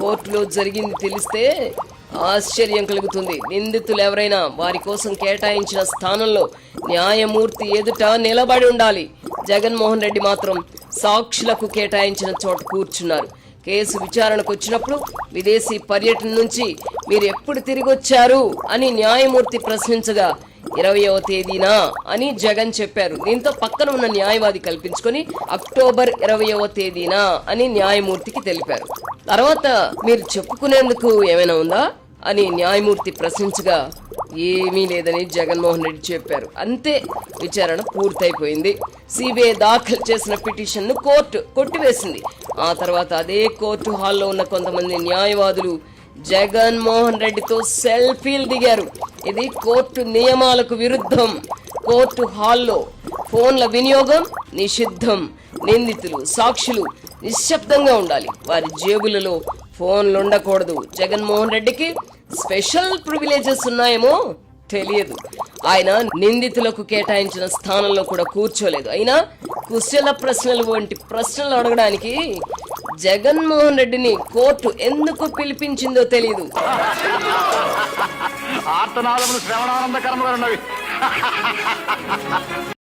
కోర్టులో జరిగింది తెలిస్తే ఆశ్చర్యం కలుగుతుంది. నిందితులు ఎవరైనా వారి కోసం కేటాయించిన స్థానంలో న్యాయమూర్తి ఎదుట నిలబడి ఉండాలి. జగన్మోహన్ రెడ్డి మాత్రం సాక్షులకు కేటాయించిన చోట కూర్చున్నారు. కేసు విచారణకు వచ్చినప్పుడు విదేశీ పర్యటన నుంచి మీరు ఎప్పుడు తిరిగి వచ్చారు అని న్యాయమూర్తి ప్రశ్నించగా ఇరవయవ తేదీనా? అని జగన్ చెప్పారు. దీంతో పక్కన ఉన్న న్యాయవాది కల్పించుకొని అక్టోబర్ ఇరవయవ తేదీనా? అని న్యాయమూర్తికి తెలిపారు. తర్వాత మీరు చెప్పుకునేందుకు ఏమైనా ఉందా? అని న్యాయమూర్తి ప్రశ్నించగా ఏమీ లేదని జగన్మోహన్ రెడ్డి చెప్పారు. అంతే విచారణ పూర్తయిపోయింది. సిబిఐ దాఖలు చేసిన పిటిషన్ను కోర్టు కొట్టివేసింది. ఆ తర్వాత అదే కోర్టు హాల్లో ఉన్న కొంతమంది న్యాయవాదులు జగన్మోహన్ రెడ్డితో సెల్ఫీలు దిగారు. ఇది కోర్టు నియమాలకు విరుద్ధం. కోర్టు హాల్లో ఫోన్ల వినియోగం నిషిద్ధం. నిందితులు సాక్షులు నిశ్శబ్దంగా ఉండాలి. వారి జేబులలో ఫోన్లు ఉండకూడదు జగన్మోహన్ రెడ్డికి స్పెషల్ ప్రివిలేజెస్ ఉన్నాయేమో తెలియదు. ఆయన నిందితులకు కేటాయించిన స్థానంలో కూడా కూర్చోలేదు. అయినా కుశల ప్రశ్నలు వంటి ప్రశ్నలు అడగడానికి జగన్మోహన్ రెడ్డిని కోర్టు ఎందుకు పిలిపించిందో తెలియదు ఆర్తనాదములు శ్రవణానందకరముగా ఉన్నవి